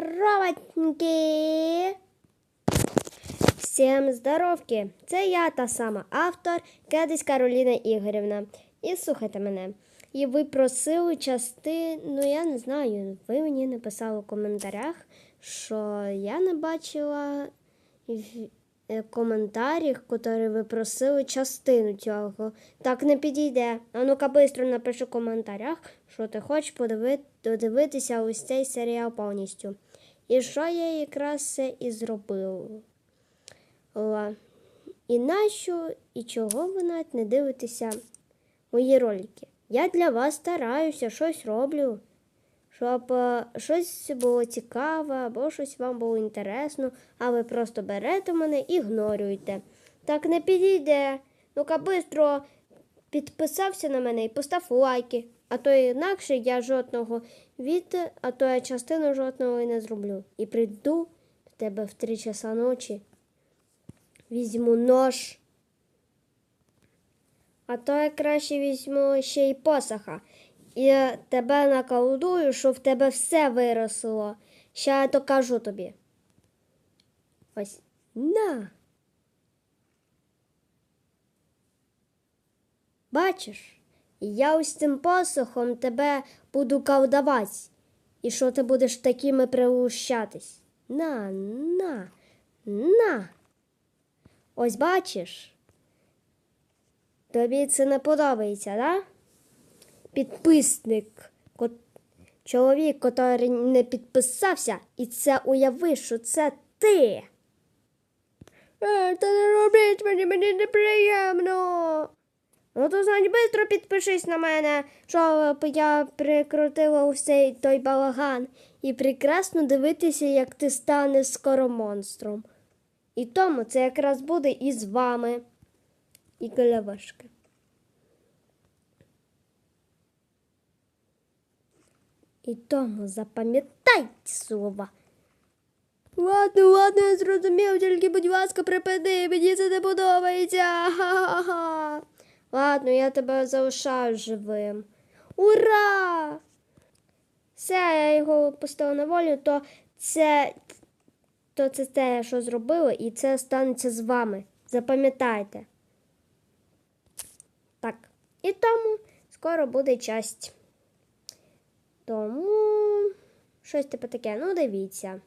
Здоровенькі! Всім здоровки! Це я та сама автор Кедись Кароліна Ігорівна. І слухайте мене. І ви просили частину, ну я не знаю, ви мені написали в коментарях, що я не бачила е, коментарів, які ви просили частину цього. Так не підійде. А ну-ка швидко напиши в коментарях, що ти хочеш подиви- додивитися ось цей серіал повністю. І що я якраз це і зробила. Ла. І нащо і чого ви навіть не дивитеся мої ролики? Я для вас стараюся, щось роблю, щоб е, щось було цікаве або щось вам було інтересно, а ви просто берете мене і ігнорюєте. Так не підійде. Ну-ка бистро підписався на мене і постав лайки. А то інакше я жодного від, а то я частину жодного і не зроблю. І прийду до тебе в три часа ночі. Візьму нож. А то я краще візьму ще й посоха. І тебе наколдую, щоб в тебе все виросло. Ще я то кажу тобі. Ось на. Бачиш, я ось цим посохом тебе буду колдувати. І що ти будеш такими прилущатись? На, на, на. Ось бачиш. Тобі це не подобається, да? Підписник, чоловік, який не підписався, і це уяви, що це ти. Е, та не робіть мені, мені неприємно. Ну то значить, швидко підпишись на мене, щоб я прикрутила усей той балаган і прекрасно дивитися, як ти станеш скоро монстром. І тому це якраз буде і з вами. І Голявашка. І тому запам'ятайте слова. Ладно, ладно, я зрозумів, тільки, будь ласка, припини, мені це не подобається. Ха-ха-ха. Ладно, я тебе залишаю живим. Ура! Все, я його пустила на волю, то це, то це те, що зробили, і це станеться з вами. Запам'ятайте. Так. І тому скоро буде часть. Тому щось типу таке, ну дивіться.